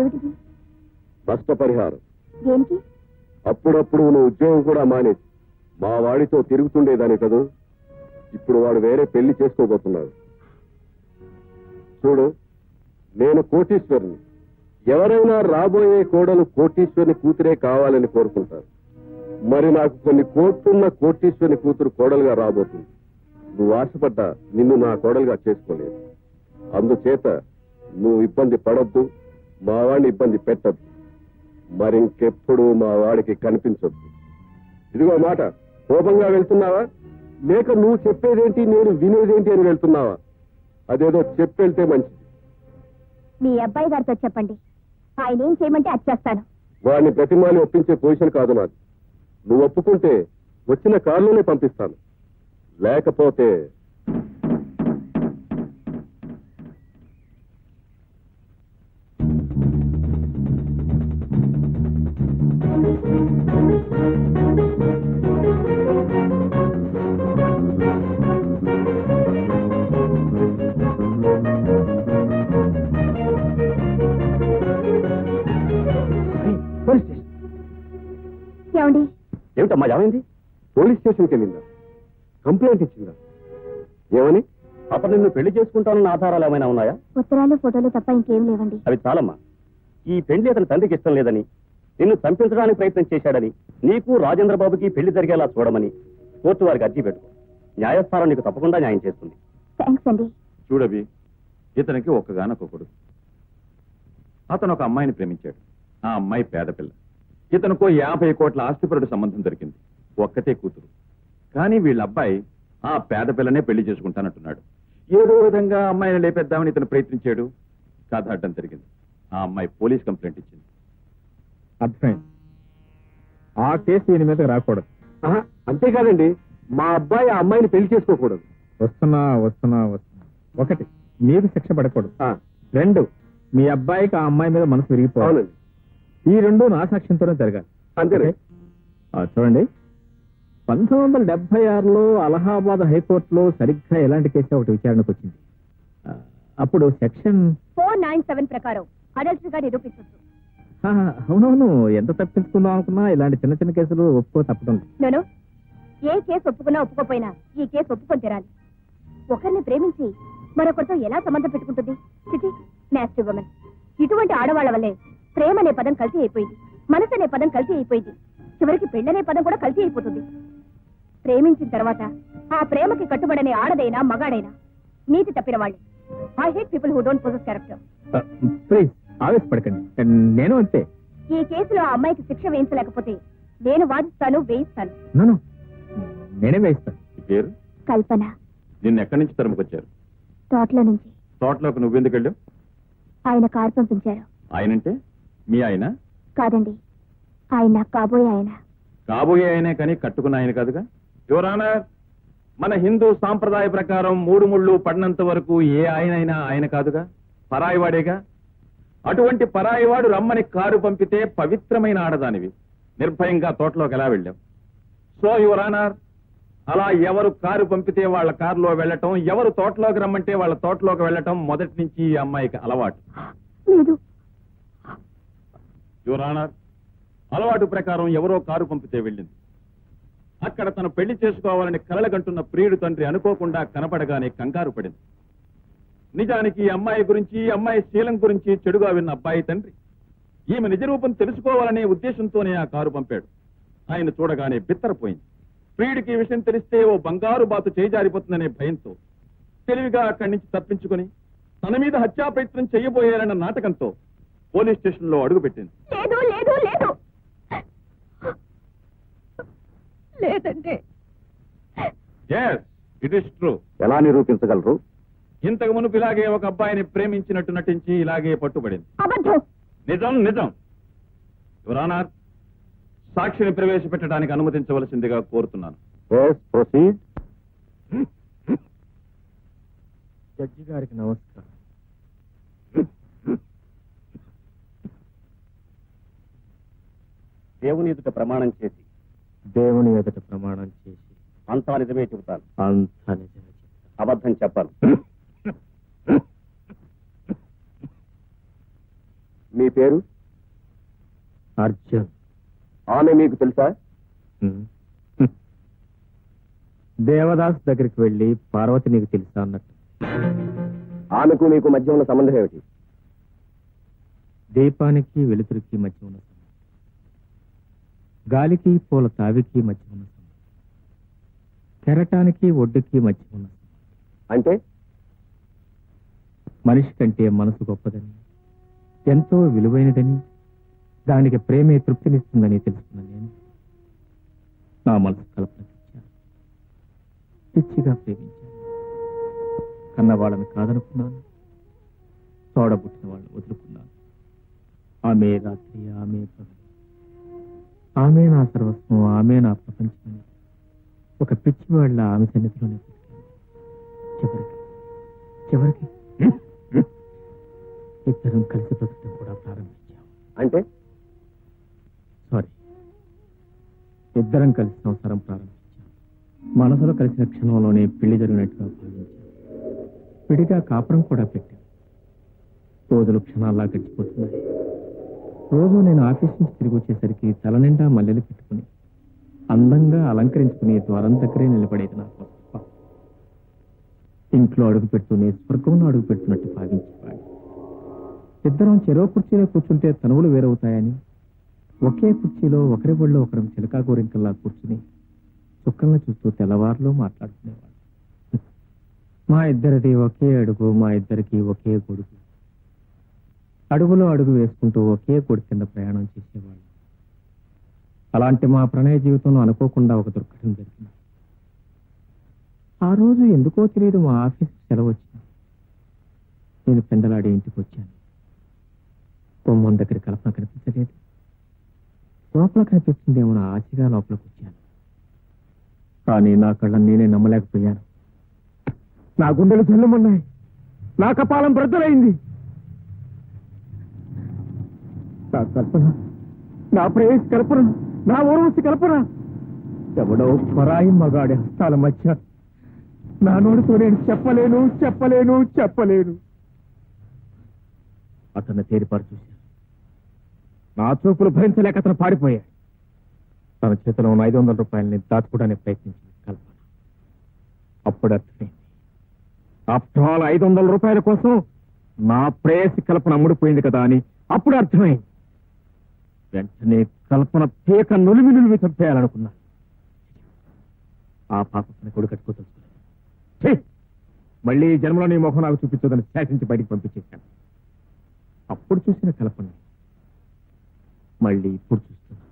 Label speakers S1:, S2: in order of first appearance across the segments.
S1: ఏమిటిది?
S2: నష్టపరిహారం.
S1: దేనికి?
S2: అప్పుడప్పుడు నువ్వు ఉద్యోగం కూడా మానేసి మా వాడితో తిరుగుతుండేదాని కదూ? ఇప్పుడు వాడు వేరే పెళ్ళి చేసుకోబోతున్నాడు. చూడు నేను కోటీశ్వరుని ఎవరైనా రాబోయే కోడలు కోటీశ్వరుని కూతురే కావాలని కోరుకుంటారు. మరి నాకు కొన్ని కోట్లున్న కోటీశ్వరుని కూతురు కోడలుగా రాబోతుంది. నువ్వు ఆశపడ్డా నిన్ను నా కోడలుగా చేసుకోలేదు అందుచేత నువ్వు ఇబ్బంది పడొద్దు. మా వాడిని ఇబ్బంది పెట్టద్దు. మరింకెప్పుడు మా వాడికి కనిపించొద్దు. ఇదిగో మాట కోపంగా వెళ్తున్నావా? లేక నువ్వు చెప్పేదేంటి నేను వినేదేంటి అని వెళ్తున్నావా? అదేదో చెప్పెళ్తే మంచిది.
S1: మీ అబ్బాయి గారితో చెప్పండి. ఆయన ఏం చేయమంటే అది చేస్తాను.
S2: వాడిని ప్రతిమాని ఒప్పించే పొజిషన్ కాదు నాది. నువ్వు ఒప్పుకుంటే వచ్చిన కారులోనే పంపిస్తాను. లేకపోతే ఏమిటమ్మా ఏమైంది? పోలీస్ స్టేషన్కి వెళ్ళిందా? కంప్లైంట్ ఇచ్చిందా? ఏమని? అతను నిన్ను పెళ్ళి చేసుకుంటానన్న ఆధారాలు ఏమైనా ఉన్నాయా?
S1: ఉత్తరాలు ఫోటోలు తప్ప ఇంకేం లేవండి.
S2: అవి చాలమ్మా. ఈ పెళ్ళి అతని తండ్రికి ఇష్టం లేదని నిన్ను చంపించడానికి ప్రయత్నం చేశాడని నీకు రాజేంద్ర బాబుకి పెళ్ళి జరిగేలా చూడమని కోర్టు వారికి అర్జీ పెట్టుకో. న్యాయస్థానం నీకు తప్పకుండా న్యాయం చేస్తుంది.
S1: థ్యాంక్స్ అండి.
S3: చూడవి ఇతనికి ఒక్కగానొక్క కొడుకు. అతను ఒక అమ్మాయిని ప్రేమించాడు. ఆ అమ్మాయి పేద పిల్ల ఇతనుకో యాభై కోట్ల ఆస్తిపరుడు సంబంధం దొరికింది. ఒక్కతే కూతురు. కానీ వీళ్ళ అబ్బాయి ఆ పేద పిల్లనే పెళ్ళి చేసుకుంటానంటున్నాడు. ఏదో విధంగా అమ్మాయిని లేపేద్దామని ఇతను ప్రయత్నించాడు. కథ అడ్డం జరిగింది. ఆ అమ్మాయి పోలీస్ కంప్లైంట్ ఇచ్చింది.
S4: అర్థమైంది. ఆ కేసు దీని మీద రాకూడదు.
S2: అంతేకాదండి. మా అబ్బాయి ఆ అమ్మాయిని పెళ్ళి చేసుకోకూడదు.
S4: వస్తున్నా వస్తున్నా వస్తున్నా. ఒకటి మీకు శిక్ష పడకూడదు.
S2: ఆ,
S4: రెండు మీ అబ్బాయికి ఆ అమ్మాయి మీద మనసు విరిగిపోవాలి. ఈ రెండు నా సాక్ష్యంతోనే జరగాలి
S2: అంతేనే
S4: ఆ, చూడండి. పంతొమ్మిది వందల డెబ్బై ఆరులో అలహాబాద్ హైకోర్టులో సరిగ్గా ఎలాంటి కేసు ఒకటి విచారణకు వచ్చింది. అప్పుడు సెక్షన్
S1: ఫోర్ నైన్ సెవెన్ ప్రకారం నిరూపించవచ్చు
S4: అవునవును. ఎంత తప్పించుకుందాం అనుకున్నా ఇలాంటి చిన్న చిన్న కేసులు ఒప్పుకో తప్పడం లేదు.
S1: నేను ఏ కేసు ఒప్పుకున్నా ఒప్పుకోపోయినా ఈ కేసు ఒప్పుకొని తీరాలి. ఒకరిని ప్రేమించి మరొకరితో ఎలా సంబంధం పెట్టుకుంటుంది? ఉమెన్ ఇటువంటి ఆడవాళ్ళ వల్లే ప్రేమ అనే పదం కల్తీ అయిపోయింది మనసు అనే పదం కల్తీ అయిపోయింది. చివరికి పెళ్ళనే పదం కూడా కల్తీ అయిపోతుంది. ప్రేమించిన తర్వాత ఆ ప్రేమకి కట్టుబడనే ఆడదైనా మగాడైనా నీతి తప్పిన వాళ్ళే. I hate people who don't possess character
S4: please ఆవేశపడకండి. నేను అంతే.
S1: ఈ కేసులో ఆ అమ్మాయికి శిక్ష వేయించలేకపోతే నేను వాదిస్తాను వేయిస్తాను.
S4: నేనే వేయిస్తాను.
S1: కల్పన.
S3: నిన్ను ఎక్కడి నుంచి తరుముకొచ్చారు?
S1: తోటలో నుంచి.
S3: తోటలోకి నువ్వెందుకు వెళ్ళావు?
S1: ఆయన కారు పంపించారు.
S3: ఆయనంటే? మీ ఆయన?
S1: కాదండి. ఆయన కాబోయే ఆయన.
S3: కాబోయే ఆయనే కానీ కట్టుకున్న ఆయన కాదుగా? యువరానా మన హిందూ సాంప్రదాయ ప్రకారం మూడు ముళ్ళు పడినంత వరకు ఏ ఆయనైనా ఆయన కాదుగా? పరాయివాడేగా అటువంటి పరాయివాడు రమ్మని కారు పంపితే పవిత్రమైన ఆడదానివి. నిర్భయంగా తోటలోకి ఎలా వెళ్ళాం సో యువరానర్ అలా ఎవరు కారు పంపితే వాళ్ళ కారులో వెళ్ళటం ఎవరు తోటలోకి రమ్మంటే వాళ్ళ తోటలోకి వెళ్ళటం మొదటి నుంచి ఈ అమ్మాయికి అలవాటు.
S1: లేదు.
S3: యువరానర్ అలవాటు ప్రకారం ఎవరో కారు పంపితే వెళ్ళింది. అక్కడ తను పెళ్ళి చేసుకోవాలని కలలగంటున్న ప్రియుడు తండ్రి అనుకోకుండా కనపడగానే కంగారు పడింది. నిజానికి అమ్మాయి గురించి అమ్మాయి శీలం గురించి చెడుగా విన్న అబ్బాయి తండ్రి. ఈమె నిజ రూపం తెలుసుకోవాలనే ఉద్దేశంతోనే ఆ కారు పంపాడు. ఆయన చూడగానే బిత్తరపోయింది. ప్రియుడికి ఈ విషయం తెలిస్తే ఓ బంగారు బాతు చేజారిపోతుందనే భయంతో తెలివిగా అక్కడి నుంచి తప్పించుకుని తన మీద హత్యా ప్రయత్నం చేయబోయారన్న నాటకంతో పోలీస్ స్టేషన్లో అడుగుపెట్టింది.
S1: లేదు లేదు లేదు. లేదంటే.
S3: ఎస్ ఇట్ ఇస్ ట్రూ
S2: ఎలా నిరూపించగలరు?
S3: ఇంతకు మునుపు ఇలాగే ఒక అబ్బాయిని ప్రేమించినట్టు నటించి ఇలాగే పట్టుబడింది.
S1: అబద్ధం.
S3: నిజం నిజం. యువరానార్ సాక్షిని ప్రవేశపెట్టడానికి అనుమతించవలసిందిగా కోరుతున్నాను.
S2: ప్రొసీడ్
S4: జడ్జి గారికి నమస్కారం.
S2: దేవుని ఎదుట ప్రమాణం చేసి.
S4: దేవుని ఎదుట ప్రమాణం చేసి.
S2: అంతా నిజమే చెబుతాను.
S4: అంతా నిజమే.
S2: అబద్ధం చెప్పను. మీ పేరు?
S4: అర్జున్.
S2: ఆమె మీకు తెలుసా.
S4: దేవదాస్ దగ్గరికి వెళ్ళి పార్వతి నీకు తెలుసా అన్నట్టు.
S2: ఆమెకు మీకు మధ్య ఉన్న సంబంధం ఏమిటి?
S4: దీపానికి వెలుతురికి మధ్య ఉన్న గాలికి పూల తావికి మధ్య ఉన్న కెరటానికి ఒడ్డుకి మధ్య ఉన్న
S2: అంటే?
S4: మనిషి కంటే మనసు గొప్పదని ఎంతో విలువైనదని దానికి ప్రేమే తృప్తినిస్తుందని తెలుసుకున్న నేను నా మనసు కల్పనకిచ్చాను పిచ్చిగా ప్రేమించాను. కన్నవాళ్ళని కాదనుకున్నాను. తోడబుట్టిన వాళ్ళని వదులుకున్నాను. ఆమె రాత్రి ఆమె పగలు ఆమె నా సర్వస్వం ఆమె నా ప్రపంచమని ఒక పిచ్చి వాళ్ళ ఆమె సన్నిధిలోనే. చివరికి చివరికి ఇద్దరం కలిసి బ్రతకడం కూడా ప్రారంభించాం
S2: అంటే?
S4: సారీ ఇద్దరం కలిసి సంసారం ప్రారంభించాం మనసులో కలిసిన క్షణంలోనే పెళ్ళి జరిగినట్టుగా భావించాం విడిగా కాపురం కూడా పెట్టాం రోజులు క్షణాల్లా గడిచిపోతున్నాయి. రోజు నేను ఆఫీస్ నుంచి తిరిగి వచ్చేసరికి తల నిండా మల్లెలు పెట్టుకుని అందంగా అలంకరించుకుని ద్వారం దగ్గరే నిలబడేది నా కోసం. ఇంట్లో అడుగు పెడుతూనే స్వర్గంలో అడుగు పెడుతున్నట్టు భావించేవాడు ఇద్దరం చెరో కుర్చీలో కూర్చుంటే తనువులు వేరవుతాయని ఒకే కుర్చీలో ఒకరి ఒళ్ళో ఒకరం చిలకా గోరింకల్లా కూర్చుని చుక్కల్ని చూస్తూ తెల్లవారులో మాట్లాడుకునేవాడు మా ఇద్దరిది ఒకే అడుగు మా ఇద్దరికి ఒకే గొడుగు. అడుగులో అడుగు వేసుకుంటూ ఒకే కొడి కింద ప్రయాణం చేసేవాళ్ళు. అలాంటి మా ప్రణయ జీవితంలో అనుకోకుండా ఒక దుర్ఘటన జరిగింది. ఆ రోజు ఎందుకో తెలియదు మా ఆఫీస్ సెలవు వచ్చింది. నేను పెందలాడి ఇంటికి వచ్చాను. గుమ్మం దగ్గర కల్పన కనిపించలేదు. లోపల కనిపిస్తుందేమో ఆశగా లోపలికి వచ్చాను. కానీ నా కళ్ళని నేనే నమ్మలేకపోయాను. నా గుండెలు జల్లుమన్నాయి. నా కపాలం బ్రద్దలైంది నా కల్పన నా ప్రేయస్ కల్పన నా ఊర్వశి కల్పన. ఎవడో పరాయి మగాడి హస్తాల మధ్య నా నోటితో నేను చెప్పలేను చెప్పలేను చెప్పలేను. అతన్ని తేరిపారు చూశాను. నా చూపులు భరించలేక అతను పారిపోయాడు. తన చేతిలో ఉన్న ఐదు వందల రూపాయలని దాచుకోవడానికి ప్రయత్నించింది కల్పన. అప్పుడు అర్థమైంది. ఆఫ్టర్ ఆల్ ఐదు వందల రూపాయల కోసం నా ప్రేయసి కల్పన అమ్ముడిపోయింది కదా అని అప్పుడు అర్థమైంది. వెంటనే కల్పన పీక నులిమి నులిమి చంపేయాలనుకున్నా. ఆ పాపని కొడు కట్టుకోదలుచుకున్నాను మళ్ళీ జన్మలో నీ ముఖం నాకు చూపించదని శాసించి బయటికి పంపించేశాను. అప్పుడు చూసిన కల్పన. మళ్ళీ ఇప్పుడు చూస్తున్నా.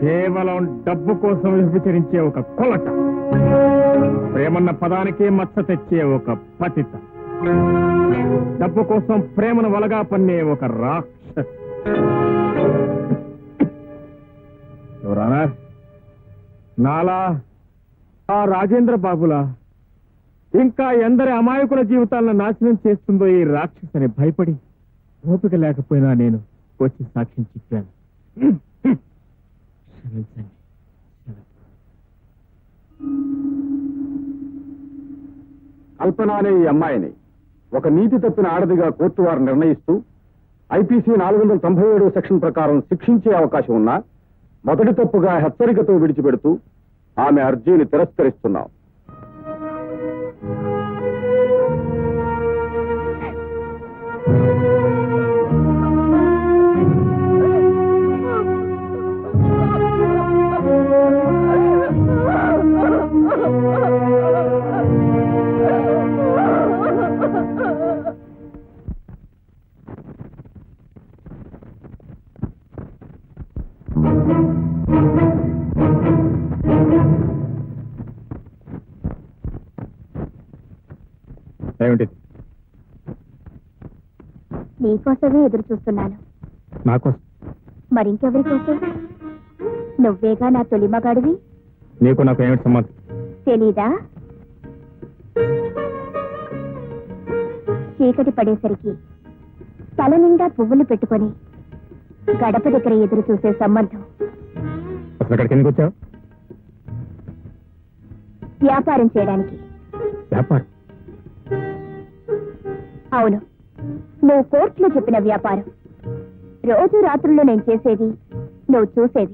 S4: కేవలం డబ్బు కోసం విభచరించే ఒక కొలట ప్రేమన్న పదానికే మచ్చ తెచ్చే ఒక పతిత. డబ్బు కోసం ప్రేమను వలగా పన్నే ఒక రాక్షస్ నాలా ఆ రాజేంద్ర బాబులా ఇంకా ఎందరి అమాయకుల జీవితాలను నాశనం చేస్తుందో ఈ రాక్షసని భయపడి ఓపిక లేకపోయినా నేను వచ్చి సాక్ష్యం చెప్పాను.
S2: కల్పన అనే ఈ అమ్మాయిని ఒక నీతి తప్పిన ఆడదిగా కోర్టు వారు నిర్ణయిస్తూ ఐపీసీ నాలుగు వందల తొంభై ఏడు సెక్షన్ ప్రకారం శిక్షించే అవకాశం ఉన్నా మొదటి తప్పుగా హెచ్చరికతో విడిచిపెడుతూ ఆమె అర్జీని తిరస్కరిస్తున్నాం.
S4: ఏమిటి
S1: నీకోసమే ఎదురు చూస్తున్నాను.
S4: నాకోసం?
S1: మరింకెవరి కోసం? నువ్వేగా నా తొలి మగాడివి?
S4: నీకు నాకు ఏమిటి సంబంధం?
S1: తెలీదా? చీకటి పడేసరికి తల నిండా పువ్వులు పెట్టుకొని గడప దగ్గర ఎదురు చూసే సంబంధం.
S4: అసలు అక్కడికి ఎందుకు వచ్చావు?
S1: వ్యాపారం చేయడానికి.
S4: వ్యాపారం?
S1: అవును. నువ్వు కోర్టులో చెప్పిన వ్యాపారం. రోజు రాత్రుల్లో నేను చేసేది నువ్వు చూసేది.